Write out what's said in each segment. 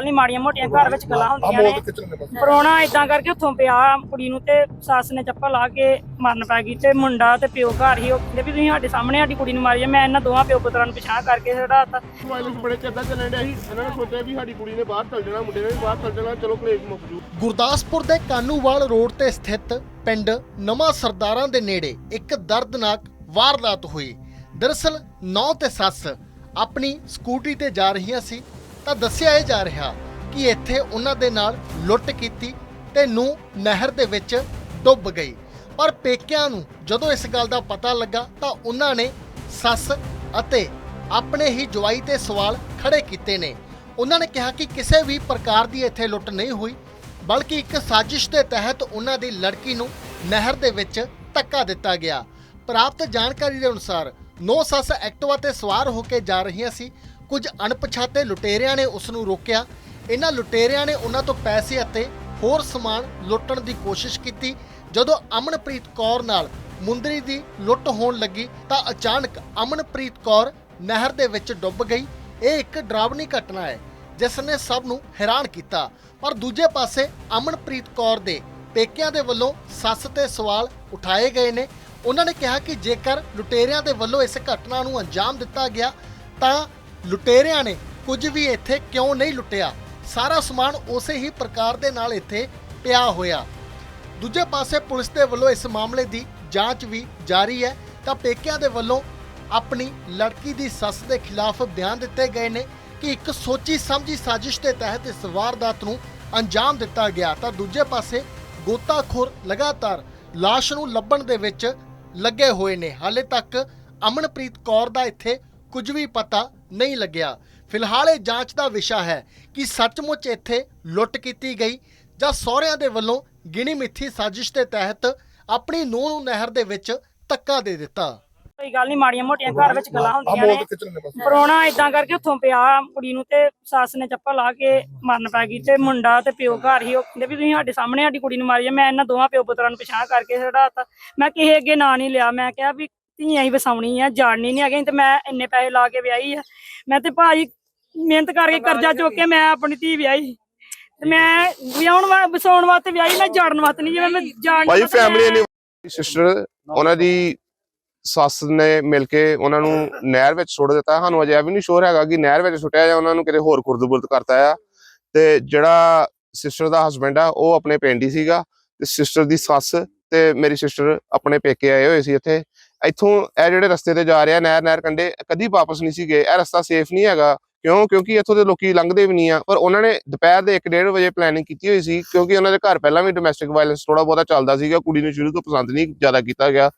ਗੱਲ ਨਹੀਂ ਮਾੜੀਆਂ ਮੋਟੀਆਂ ਘਰ ਵਿੱਚ ਗੱਲਾਂ ਹੁੰਦੀਆਂ ਨੇ। ਪਰੋਣਾ ਇਦਾਂ ਕਰਕੇ ਉੱਥੋਂ ਪਿਆ ਕੁੜੀ ਨੂੰ ਤੇ ਸੱਸ ਨੇ ਚੱਪਲ ਲਾ ਕੇ ਮਰਨ ਪੈ ਗਈ ਤੇ ਮੁੰਡਾ ਤੇ ਪਿਓ ਘਰ ਹੀ ਉਹ ਕਹਿੰਦੇ ਵੀ ਤੁਸੀਂ ਸਾਡੇ ਸਾਹਮਣੇ ਸਾਡੀ ਕੁੜੀ ਨੂੰ ਮਾਰੀ ਆ ਮੈਂ ਇਹਨਾਂ ਦੋਵਾਂ ਪਿਓ ਪੁੱਤਰਾਂ ਨੂੰ ਪਛਾਣ ਕਰਕੇ ਛੜਾਤਾ ਵਾਇਲੈਂਸ ਬੜੇ ਚੱਦਾ ਚੱਲਣ ਡਿਆ ਸੀ ਇਹਨਾਂ ਨੇ ਸੋਚਿਆ ਵੀ ਸਾਡੀ ਕੁੜੀ ਨੇ ਬਾਹਰ ਚੱਲ ਜਾਣਾ ਮੁੰਡੇ ਨੇ ਵੀ ਬਾਹਰ ਚੱਲ ਜਾਣਾ ਚਲੋ ਕਲੇਸ਼ ਮੁੱਕ ਜੂ। ਗੁਰਦਾਸਪੁਰ ਦੇ ਕਾਨੂੰਵਾਲ ਰੋਡ ਤੇ ਸਥਿਤ ਪਿੰਡ ਨਵਾਂ ਸਰਦਾਰਾਂ ਦੇ ਨੇੜੇ ਇੱਕ ਦਰਦਨਾਕ ਵਾਰਦਾਤ ਹੋਈ। ਦਰਅਸਲ ਨੌ ਤੇ ਸੱਸ ਆਪਣੀ ਸਕੂਟਰੀ ਤੇ ਜਾ ਰਹੀਆਂ ਸੀ। ਤਾਂ ਦੱਸਿਆ ਇਹ ਜਾ ਰਿਹਾ ਕਿ ਇੱਥੇ ਉਹਨਾਂ ਦੇ ਨਾਲ ਲੁੱਟ ਕੀਤੀ ਤੇ ਨੂੰ ਨਹਿਰ ਦੇ ਵਿੱਚ ਡੁੱਬ ਗਈ। ਪਰ ਪੇਕਿਆਂ ਨੂੰ ਜਦੋਂ ਇਸ ਗੱਲ ਦਾ ਪਤਾ ਲੱਗਾ ਤਾਂ ਉਹਨਾਂ ਨੇ ਸੱਸ ਅਤੇ ਆਪਣੇ ਹੀ ਜਵਾਈ ਤੇ ਸਵਾਲ ਖੜੇ ਕੀਤੇ ਨੇ। ਉਹਨਾਂ ਨੇ ਕਿਹਾ ਕਿ ਕਿਸੇ ਵੀ ਪ੍ਰਕਾਰ ਦੀ ਇੱਥੇ ਲੁੱਟ ਨਹੀਂ ਹੋਈ, ਬਲਕਿ ਇੱਕ ਸਾਜ਼ਿਸ਼ ਦੇ ਤਹਿਤ ਉਹਨਾਂ ਦੀ ਲੜਕੀ ਨੂੰ ਨਹਿਰ ਦੇ ਵਿੱਚ ਧੱਕਾ ਦਿੱਤਾ ਗਿਆ। ਪ੍ਰਾਪਤ ਜਾਣਕਾਰੀ ਦੇ ਅਨੁਸਾਰ, ਨੌ ਸੱਸ ਐਕਟਿਵਾ ਤੇ ਸਵਾਰ ਹੋ ਕੇ ਜਾ ਰਹੀਆਂ ਸੀ ਕੁਝ ਅਣਪਛਾਤੇ ਲੁਟੇਰਿਆਂ ਨੇ ਉਸ ਨੂੰ ਰੋਕਿਆ। ਇਹਨਾਂ ਲੁਟੇਰਿਆਂ ਨੇ ਉਹਨਾਂ ਤੋਂ ਪੈਸੇ ਅਤੇ ਹੋਰ ਸਮਾਨ ਲੁੱਟਣ ਦੀ ਕੋਸ਼ਿਸ਼ ਕੀਤੀ। ਜਦੋਂ ਅਮਨਪ੍ਰੀਤ ਕੌਰ ਨਾਲ ਮੁੰਦਰੀ ਦੀ ਲੁੱਟ ਹੋਣ ਲੱਗੀ ਤਾਂ ਅਚਾਨਕ ਅਮਨਪ੍ਰੀਤ ਕੌਰ ਨਹਿਰ ਦੇ ਵਿੱਚ ਡੁੱਬ ਗਈ। ਇਹ ਇੱਕ ਡਰਾਵਨੀ ਘਟਨਾ ਹੈ, ਜਿਸ ਨੇ ਸਭ ਨੂੰ ਹੈਰਾਨ ਕੀਤਾ। ਪਰ ਦੂਜੇ ਪਾਸੇ ਅਮਨਪ੍ਰੀਤ ਕੌਰ ਦੇ ਪੇਕਿਆਂ ਦੇ ਵੱਲੋਂ ਸੱਸ ਤੇ ਸਵਾਲ ਉਠਾਏ ਗਏ ਨੇ। ਉਹਨਾਂ ਨੇ ਕਿਹਾ ਕਿ ਜੇਕਰ ਲੁਟੇਰਿਆਂ ਦੇ ਵੱਲੋਂ ਇਸ ਘਟਨਾ ਨੂੰ ਅੰਜਾਮ ਦਿੱਤਾ ਗਿਆ ਤਾਂ ਲੁਟੇਰਿਆਂ ਨੇ ਕੁਝ ਵੀ ਇੱਥੇ ਕਿਉਂ ਨਹੀਂ ਲੁੱਟਿਆ? ਸਾਰਾ ਸਮਾਨ ਉਸੇ ਹੀ ਪ੍ਰਕਾਰ ਦੇ ਨਾਲ ਇੱਥੇ ਪਿਆ ਹੋਇਆ। ਦੂਜੇ ਪਾਸੇ ਪੁਲਿਸ ਦੇ ਵੱਲੋਂ ਇਸ ਮਾਮਲੇ ਦੀ ਜਾਂਚ ਵੀ ਜਾਰੀ ਹੈ। ਤਾਂ ਪੇਕਿਆਂ ਦੇ ਵੱਲੋਂ ਆਪਣੀ ਲੜਕੀ ਦੀ ਸੱਸ ਦੇ ਖਿਲਾਫ ਬਿਆਨ ਦਿੱਤੇ ਗਏ ਨੇ ਕਿ ਇੱਕ ਸੋਚੀ ਸਮਝੀ ਸਾਜ਼ਿਸ਼ ਦੇ ਤਹਿਤ ਇਸ ਵਾਰਦਾਤ ਨੂੰ ਅੰਜਾਮ ਦਿੱਤਾ ਗਿਆ। ਤਾਂ ਦੂਜੇ ਪਾਸੇ ਗੋਤਾਖੋਰ ਲਗਾਤਾਰ ਲਾਸ਼ ਨੂੰ ਲੱਭਣ ਦੇ ਵਿੱਚ ਲੱਗੇ ਹੋਏ ਨੇ। ਹਾਲੇ ਤੱਕ ਅਮਨਪ੍ਰੀਤ ਕੌਰ ਦਾ ਇੱਥੇ ਕੁਝ ਵੀ ਪਤਾ ਨਹੀਂ ਲੱਗਿਆ। ਫਿਲਹਾਲ ਇਹ ਜਾਂਚ ਦਾ ਵਿਸ਼ਾ ਹੈ ਕਿ ਸੱਚਮੁੱਚ ਇੱਥੇ ਲੁੱਟ ਕੀਤੀ ਗਈ ਜਾਂ ਸਹੁਰਿਆਂ ਦੇ ਵੱਲੋਂ ਗਿਣੀ ਮਿੱਥੀ ਸਾਜ਼ਿਸ਼ ਦੇ ਤਹਿਤ ਆਪਣੀ ਨੂੰਹ ਨੂੰ ਨਹਿਰ ਦੇ ਵਿੱਚ ਧੱਕਾ ਦੇ ਦਿੱਤਾ। ਕੋਈ ਗੱਲ ਨਹੀਂ ਮਾੜੀਆਂ ਮੋਟੀਆਂ ਘਰ ਵਿੱਚ ਗੱਲਾਂ ਹੁੰਦੀਆਂ ਨੇ। ਪਰੋਣਾ ਇਦਾਂ ਕਰਕੇ ਉੱਥੋਂ ਪਿਆ ਕੁੜੀ ਨੂੰ ਤੇ ਸੱਸ ਨੇ ਚੱਪਲ ਲਾ ਕੇ ਮਰਨ ਪੈ ਗਈ ਤੇ ਮੁੰਡਾ ਤੇ ਪਿਓ ਘਰ ਹੀ ਉਹ ਕਹਿੰਦੇ ਵੀ ਤੁਸੀਂ ਸਾਡੇ ਸਾਹਮਣੇ ਸਾਡੀ ਕੁੜੀ ਨੂੰ ਮਾਰੀ ਆ ਮੈਂ ਇਹਨਾਂ ਦੋਵਾਂ ਪਿਓ ਪੁੱਤਰਾਂ ਨੂੰ ਪਛਾਣ ਕਰਕੇ ਛੜਾਤਾ ਮੈਂ ਕਿਸੇ ਅੱਗੇ ਨਾਂ ਨਹੀਂ ਲਿਆ ਮੈਂ ਕਿਹਾ ਵੀ ਧੀਆਂ ਹੀ ਵਸਾਉਣੀ ਆ ਜਾਣਨੀ ਨਹੀਂ ਹੈਗੀ ਤੇ ਮੈਂ ਇੰਨੇ ਪੈਸੇ ਲਾ ਕੇ ਵਿਆਹੀ ਆ। ਮੈਂ ਤੇ ਭਾਜੀ ਮਿਹਨਤ ਕਰਕੇ ਕਰਜ਼ਾ ਚੁੱਕ ਕੇ ਮੈਂ ਆਪਣੀ ਧੀ ਵਿਆਹੀ। ਤੇ ਮੈਂ ਵਿਆਹਣ ਵਾ ਵਸਾਉਣ ਵਾਸਤੇ ਵਿਆਹੀ ਮੈਂ ਜਾਣ ਵਾਸਤੇ ਨਹੀਂ ਜਿਵੇਂ ਮੈਂ ਜਾਣ ਭਾਈ ਫੈਮਿਲੀ ਨੇ ਸਿਸਟਰ ਉਹਨਾਂ ਦੀ ਸੱਸ ਨੇ ਮਿਲ ਕੇ ਉਹਨਾਂ ਨੂੰ ਨਹਿਰ ਵਿੱਚ ਸੁੱਟ ਦਿੱਤਾ। ਸਾਨੂੰ ਅਜੇ ਵੀ ਨਹੀਂ ਸ਼ੋਰ ਹੈਗਾ ਕਿ ਨਹਿਰ ਵਿੱਚ ਸੁੱਟਿਆ ਜਾਂ ਉਹਨਾਂ ਨੂੰ ਕਿਤੇ ਹੋਰ ਖੁਰਦ-ਬੁਰਦ ਕਰਤਾ ਆ। ਤੇ ਜਿਹੜਾ ਸਿਸਟਰ ਦਾ ਹਸਬੰਡ ਆ ਉਹ ਆਪਣੇ ਪਿੰਡ ਹੀ ਸੀਗਾ। ਤੇ ਸਿਸਟਰ ਦੀ ਸੱਸ ਤੇ ਮੇਰੀ ਸਿਸਟਰ ਆਪਣੇ ਪੇਕੇ ਆਏ ਹੋਏ ਸੀ ਇੱਥੇ। ਇੱਥੋਂ ਇਹ ਜਿਹੜੇ ਰਸਤੇ ਤੇ ਜਾ ਰਿਹਾ ਨਹਿਰ ਨਹਿਰ ਕੰਢੇ ਕਦੀ ਵਾਪਸ ਨਹੀਂ ਸੀਗੇ। ਇਹ ਰਸਤਾ ਸੇਫ ਨਹੀਂ ਹੈਗਾ। ਕਿਉਂ? ਕਿਉਂਕਿ ਇੱਥੋਂ ਦੇ ਲੋਕੀ ਲੰਘਦੇ ਵੀ ਨਹੀਂ ਆ। ਪਰ ਉਹਨਾਂ ਨੇ ਦੁਪਹਿਰ ਦੇ 1:30 ਵਜੇ ਪਲੈਨਿੰਗ ਕੀਤੀ ਹੋਈ ਸੀ, ਕਿਉਂਕਿ ਉਹਨਾਂ ਦੇ ਘਰ ਪਹਿਲਾਂ ਵੀ ਡੋਮੈਸਟਿਕ ਵਾਇਲੈਂਸ ਥੋੜਾ ਬਹੁਤਾ ਚੱਲਦਾ ਸੀਗਾ। ਕੁੜੀ ਨੂੰ ਸ਼ੁਰੂ ਤੋਂ ਪਸੰਦ ਨਹੀਂ ਜ਼ਿਆਦਾ ਕੀਤਾ ਗਿਆ।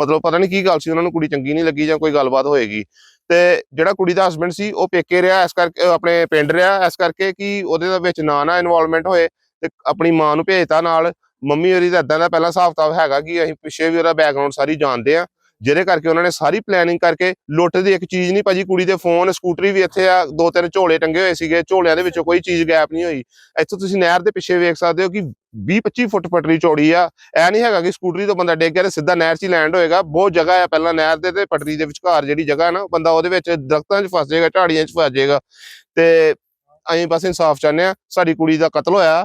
ਮਤਲਬ ਪਤਾ ਨਹੀਂ ਕੀ ਗੱਲ ਸੀ, ਉਹਨਾਂ ਨੂੰ ਕੁੜੀ ਚੰਗੀ ਨਹੀਂ ਲੱਗੀ ਜਾਂ ਕੋਈ ਗੱਲਬਾਤ ਹੋਏਗੀ। ਤੇ ਜਿਹੜਾ ਕੁੜੀ ਦਾ ਹਸਬੰਡ ਸੀ, ਉਹ ਪੇਕੇ ਰਿਹਾ, ਇਸ ਕਰਕੇ ਆਪਣੇ ਪਿੰਡ ਰਿਹਾ। ਇਸ ਕਰਕੇ ਕਿ ਉਹਦੇ ਦੇ ਵਿੱਚ ਨਾ ਨਾ ਇਨਵੋਲਵਮੈਂਟ ਹੋਏ ਤੇ ਆਪਣੀ ਮਾਂ ਨੂੰ ਭੇਜਤਾ ਨਾਲ। ਮੰਮੀ ਉਹਦੀ ਦਾ ਇਦਾਂ ਦਾ ਪਹਿਲਾਂ ਹਿਸਾਬ ਕਿਤਾਬ ਹੈਗਾ ਕਿ ਅਸੀਂ ਪਿੱਛੇ ਵੀ ਉਹਦਾ ਬੈਕਗ੍ਰਾਉਂਡ ਸਾਰੀ ਜਾਣਦੇ ਆ, ਜਿਹਦੇ ਕਰਕੇ ਉਹਨਾਂ ਨੇ ਸਾਰੀ ਪਲੈਨਿੰਗ ਕਰਕੇ ਲੁੱਟ ਦੀ ਇੱਕ ਚੀਜ਼ ਨਹੀਂ, ਭਾਜੀ ਕੁੜੀ ਦੇ ਫੋਨ ਸਕੂਟਰੀ ਵੀ ਇੱਥੇ ਆ, ਦੋ ਤਿੰਨ ਝੋਲੇ ਟੰਗੇ ਹੋਏ ਸੀਗੇ, ਝੋਲਿਆਂ ਦੇ ਵਿੱਚੋਂ ਕੋਈ ਚੀਜ਼ ਗੈਪ ਨਹੀਂ ਹੋਈ। ਇੱਥੋਂ ਤੁਸੀਂ ਨਹਿਰ ਦੇ ਪਿੱਛੇ ਵੇਖ ਸਕਦੇ ਹੋ ਕਿ 20 25 ਫੁੱਟ ਪਟਰੀ ਚੌੜੀ ਆ। ਐ ਨਹੀਂ ਹੈਗਾ ਕਿ ਸਕੂਟਰੀ ਤੋਂ ਬੰਦਾ ਡਿੱਗ ਗਿਆ ਤੇ ਸਿੱਧਾ ਨਹਿਰ 'ਚ ਹੀ ਲੈਂਡ ਹੋਏਗਾ। ਬਹੁਤ ਜਗ੍ਹਾ ਆ ਪਹਿਲਾਂ ਨਹਿਰ ਦੇ ਤੇ ਪਟਰੀ ਦੇ ਵਿਚਕਾਰ ਜਿਹੜੀ ਜਗ੍ਹਾ ਹੈ ਨਾ, ਬੰਦਾ ਉਹਦੇ ਵਿੱਚ ਦਰਖਤਾਂ 'ਚ ਫਸ ਜਾਏਗਾ, ਝਾੜੀਆਂ 'ਚ ਫਸ ਜਾਏਗਾ। ਤੇ ਅਸੀਂ ਬਸ ਇਨਸਾਫ ਚਾਹੁੰਦੇ ਆ ਸਾਡੀ ਕੁੜੀ ਦਾ ਕਤਲ ਹੋਇਆ।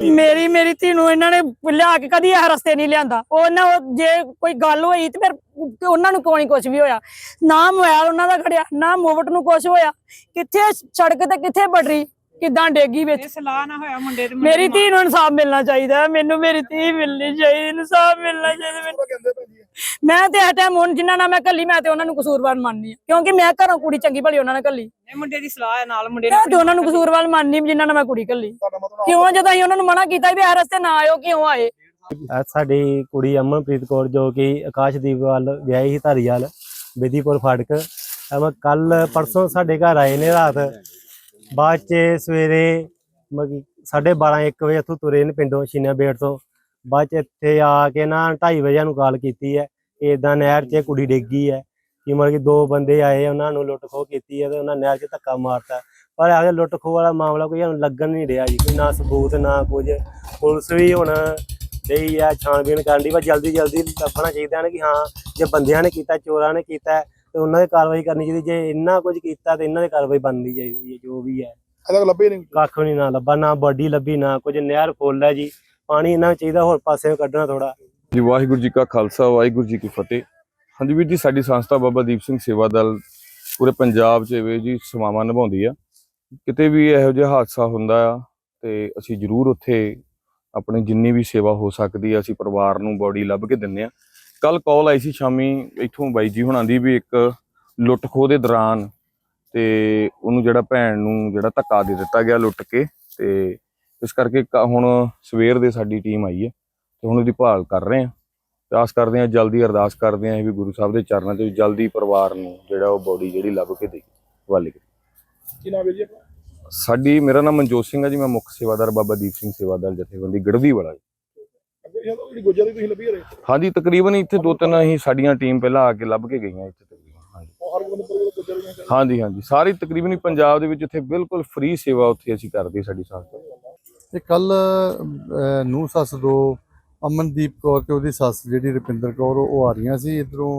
ਮੇਰੀ ਮੇਰੀ ਧੀ ਨੂੰ ਇਹਨਾਂ ਨੇ ਲਿਆ ਕੇ ਕਦੀ ਇਹ ਰਸਤੇ ਨਹੀਂ ਲਿਆਂਦਾ। ਉਹ ਨਾ ਉਹ ਜੇ ਕੋਈ ਗੱਲ ਹੋਈ ਤੇ ਫਿਰ ਉਹਨਾਂ ਨੂੰ ਕੋਈ ਕੁਝ ਵੀ ਹੋਇਆ? ਨਾ ਮੋਬਾਈਲ ਉਹਨਾਂ ਦਾ ਖੜਿਆ ਨਾ ਮੋਵਟ ਨੂੰ ਕੁਝ ਹੋਇਆ। ਕਿੱਥੇ ਸੜਕ ਤੇ ਕਿੱਥੇ ਬਟਰੀ? ਕਿਦਾਂ ਡੇਗੀ ਵਿੱਚ? ਇਹ ਸਲਾਹ ਨਾ ਹੋਇਆ ਮੁੰਡੇ ਦੇ ਮੁੰਡੇ ਮੇਰੀ ਧੀ ਨੂੰ ਇਨਸਾਫ ਮਿਲਣਾ ਚਾਹੀਦਾ। ਮੈਨੂੰ ਮੇਰੀ ਧੀ ਮਿਲਣੀ ਚਾਹੀਦੀ ਇਨਸਾਫ ਮਿਲਣਾ ਚਾਹੀਦਾ ਮੈਨੂੰ। ਮੈਂ ਤੇ ਇਹ ਟਾਈਮ ਹੁਣ ਜਿਨ੍ਹਾਂ ਨਾਲ ਮੈਂ ਕੱਲੀ ਮੈਂ ਤੇ ਉਹਨਾਂ ਨੂੰ ਕਸੂਰਵਾਰ ਮੰਨਨੀ ਆ ਕਿਉਂਕਿ ਮੈਂ ਘਰੋਂ ਕੁੜੀ ਚੰਗੀ ਭਲੀ ਉਹਨਾਂ ਨੇ ਕੱਲੀ ਇਹ ਮੁੰਡੇ ਦੀ ਸਲਾਹ ਹੈ ਨਾਲ ਮੁੰਡੇ ਮੈਂ ਤੇ ਉਹਨਾਂ ਨੂੰ ਕਸੂਰਵਾਰ ਮੰਨਨੀ ਜਿਨ੍ਹਾਂ ਨਾਲ ਮੈਂ ਕੁੜੀ ਕੱਲੀ ਕਿਉਂ ਜਦੋਂ ਅਸੀਂ ਉਹਨਾਂ ਨੂੰ ਮਨਾ ਕੀਤਾ ਵੀ ਇਹ ਰਸਤੇ ਨਾ ਆਇਓ ਕਿਉਂ ਆਏ? ਇਹ ਸਾਡੀ ਕੁੜੀ ਅਮਨਪ੍ਰੀਤ ਕੌਰ ਜੋ ਕਿ ਆਕਾਸ਼ਦੀਪ ਵੱਲ ਵਿਆਹੀ ਸੀ ਧਾਰੀਵਾਲ ਬੇਦੀਪੁਰ ਫਾਟਕ। ਐਵੇਂ ਕੱਲ ਪਰਸੋਂ ਸਾਡੇ ਘਰ ਆਏ ਨੇ ਰਾਤ। ਬਾਅਦ ਚ ਸਵੇਰੇ ਮਗੀ 12:30 1 ਵਜੇ ਇੱਥੋਂ ਤੁਰੇ ਨੇ ਪਿੰਡੋਂ ਸ਼ੀਨਾ ਬੇੜ ਤੋਂ। ਬਾਅਦ ਚ ਇੱਥੇ ਆ ਕੇ ਨਾ 2:30 ਵਜੇ ਨੂੰ ਕਾਲ ਕੀਤੀ ਹੈ ਕਿ ਏਦਾਂ ਨਹਿਰ 'ਚ ਕੁੜੀ ਡਿੱਗੀ ਹੈ ਕਿ ਮਤਲਬ ਕਿ ਦੋ ਬੰਦੇ ਆਏ ਉਹਨਾਂ ਨੂੰ ਲੁੱਟ ਖੋਹ ਕੀਤੀ ਹੈ ਤੇ ਉਹਨਾਂ ਨਹਿਰ 'ਚ ਧੱਕਾ ਮਾਰਤਾ। ਪਰ ਆ ਲੁੱਟ ਖੋਹ ਵਾਲਾ ਮਾਮਲਾ ਕੋਈ ਸਾਨੂੰ ਲੱਗਣ ਨਹੀਂ ਰਿਹਾ ਜੀ ਕੋਈ ਨਾ ਸਬੂਤ ਨਾ ਕੁਝ। ਪੁਲਿਸ ਵੀ ਹੁਣ ਡਈ ਆ ਛਾਣਬੀਣ ਕਰਨ ਦੀ ਪਰ ਜਲਦੀ ਜਲਦੀ ਲੱਭਣਾ ਚਾਹੀਦਾ ਨੇ ਕਿ ਹਾਂ ਜੇ ਬੰਦਿਆਂ ਨੇ ਕੀਤਾ ਚੋਰਾਂ ਨੇ ਕੀਤਾ ਤੇ ਉਹਨਾਂ ਦੀ ਕਾਰਵਾਈ ਕਰਨੀ ਚਾਹੀਦੀ ਜੇ ਇੰਨਾ ਕੁਝ ਕੀਤਾ ਤੇ ਇਹਨਾਂ ਦੀ ਕਾਰਵਾਈ ਬਣਨੀ ਚਾਹੀਦੀ ਹੈ ਜੋ ਵੀ ਹੈ। ਤੱਕ ਲੱਭੇ ਨਹੀਂ। ਕੱਖ ਨਹੀਂ ਨਾ ਲੱਭਾ ਨਾ ਬਾਡੀ ਲੱਭੀ ਨਾ ਕੁਝ ਨਹਿਰ ਫੁੱਲ ਹੈ ਜੀ। ਪਾਣੀ ਇਹਨਾਂ ਨੂੰ ਚਾਹੀਦਾ, ਹੋਰ ਪਾਸੇ ਕੱਢਣਾ ਥੋੜਾ ਜੀ, ਵਾਹਿਗੁਰੂ ਜੀ ਕਾ ਖਾਲਸਾ, ਵਾਹਿਗੁਰੂ ਜੀ ਕੀ ਫਤਿਹ। ਹਾਂਜੀ ਵੀਰ ਜੀ, ਸਾਡੀ ਸੰਸਥਾ ਬਾਬਾ ਦੀਪ ਸਿੰਘ ਸੇਵਾ ਦਲ ਪੂਰੇ ਪੰਜਾਬ 'ਚ ਇਹ ਜੀ ਸੇਵਾਵਾਂ ਨਿਭਾਉਂਦੀ ਆ। ਕਿਤੇ ਵੀ ਇਹੋ ਜਿਹਾ ਹਾਦਸਾ ਹੁੰਦਾ ਆ ਤੇ ਅਸੀਂ ਜ਼ਰੂਰ ਉੱਥੇ ਆਪਣੀ ਜਿੰਨੀ ਵੀ ਸੇਵਾ ਹੋ ਸਕਦੀ ਆ, ਅਸੀਂ ਪਰਿਵਾਰ ਨੂੰ ਬੋਡੀ ਲੱਭ ਕੇ ਦਿੰਨੇ ਆ। ਕੱਲ ਕਾਲ ਆਈ ਸੀ ਸ਼ਾਮੀ, ਇੱਥੋਂ ਬਾਈ ਜੀ ਹੁਣਾਂ ਦੀ ਵੀ ਇੱਕ ਲੁੱਟ ਖੋਹ ਦੇ ਦੌਰਾਨ ਤੇ ਉਹਨੂੰ ਜਿਹੜਾ ਭੈਣ ਨੂੰ ਜਿਹੜਾ ਧੱਕਾ ਦੇ ਦਿੱਤਾ ਗਿਆ ਲੁੱਟ ਕੇ ਤੇ ਇਸ ਕਰਕੇ ਹੁਣ ਸਵੇਰ ਦੇ ਸਾਡੀ ਟੀਮ ਆਈ ਹੈ ਤੇ ਹੁਣ ਉਹਦੀ ਭਾਲ ਕਰ ਰਹੇ ਆ ਤੇ ਆਸ ਕਰਦੇ ਆ ਜਲਦੀ ਅਰਦਾਸ ਕਰਦੇ ਆ ਵੀ ਗੁਰੂ ਸਾਹਿਬ ਦੇ ਚਰਨਾਂ 'ਚ ਜਲਦੀ ਪਰਿਵਾਰ ਨੂੰ ਜਿਹੜਾ ਉਹ ਬੋਡੀ ਜਿਹੜੀ ਲੱਭ ਕੇ ਦੇ ਕਰੇ ਕੀ ਨਾਮ ਹੈ ਜੀ? ਸਾਡੀ ਮੇਰਾ ਨਾਮ ਮਨਜੋਤ ਸਿੰਘ ਹੈ ਜੀ ਮੈਂ ਮੁੱਖ ਸੇਵਾਦਾਰ ਬਾਬਾ ਦੀਪ ਸਿੰਘ ਸੇਵਾ ਦਲ ਜਥੇਬੰਦੀ ਗੜਵੀ ਵਾਲਾ ਜੀ। ਹਾਂਜੀ ਤਕਰੀਬਨ ਇੱਥੇ ਦੋ ਤਿੰਨ ਹੀ ਸਾਡੀਆਂ ਟੀਮ ਪਹਿਲਾਂ ਆ ਕੇ ਲੱਭ ਕੇ ਗਈਆਂ ਇੱਥੇ ਤਕਰੀਬਨ ਹਾਂਜੀ। ਹਾਂਜੀ ਹਾਂਜੀ। ਸਾਰੀ ਤਕਰੀਬਨ ਪੰਜਾਬ ਦੇ ਵਿੱਚ ਇੱਥੇ ਬਿਲਕੁਲ ਫ੍ਰੀ ਸੇਵਾ ਉੱਥੇ ਅਸੀਂ ਕਰਦੇ ਸਾਡੀ ਸੰਸਥਾ ਤੇ ਕੱਲ ਨੂੰ ਸੱਸ ਦੋ ਅਮਨਦੀਪ ਕੌਰ ਤੇ ਉਹਦੀ ਸੱਸ ਜਿਹੜੀ ਰੁਪਿੰਦਰ ਕੌਰ ਉਹ ਆ ਰਹੀਆਂ ਸੀ ਇਧਰੋਂ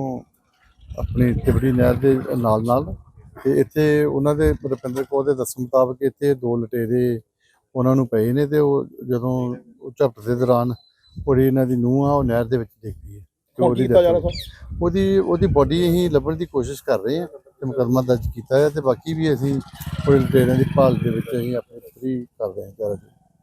ਆਪਣੀ ਤਿਬੜੀ ਨਹਿਰ ਦੇ ਨਾਲ ਨਾਲ। ਤੇ ਇੱਥੇ ਉਹਨਾਂ ਦੇ ਰੁਪਿੰਦਰ ਕੌਰ ਦੇ ਦੱਸਣ ਮੁਤਾਬਕ ਇੱਥੇ ਦੋ ਲਟੇਰੇ ਉਹਨਾਂ ਨੂੰ ਪਏ ਨੇ ਤੇ ਉਹ ਜਦੋਂ ਉਹ ਝਪਟ ਦੇ ਦੌਰਾਨ ਉਹਦੀ ਇਹਨਾਂ ਦੀ ਨੂੰਹ ਆ ਉਹ ਨਹਿਰ ਦੇ ਵਿੱਚ ਡਿੱਗ ਪਈ ਹੈ। ਤੇ ਉਹਦੀ। ਉਹਦੀ ਉਹਦੀ ਬੋਡੀ ਅਸੀਂ ਲੱਭਣ ਦੀ ਕੋਸ਼ਿਸ਼ ਕਰ ਰਹੇ ਹਾਂ ਤੇ ਮੁਕੱਦਮਾ ਦਰਜ ਕੀਤਾ ਹੈ ਤੇ ਬਾਕੀ ਵੀ ਅਸੀਂ ਉਹਦੇ ਲਟੇਰਿਆਂ ਦੀ ਭਾਲ ਦੇ ਵਿੱਚ ਅਸੀਂ ਆਪਣੇ ਫਰੀ ਕਰ ਰਹੇ ਹਾਂ। ਚਾਰਾ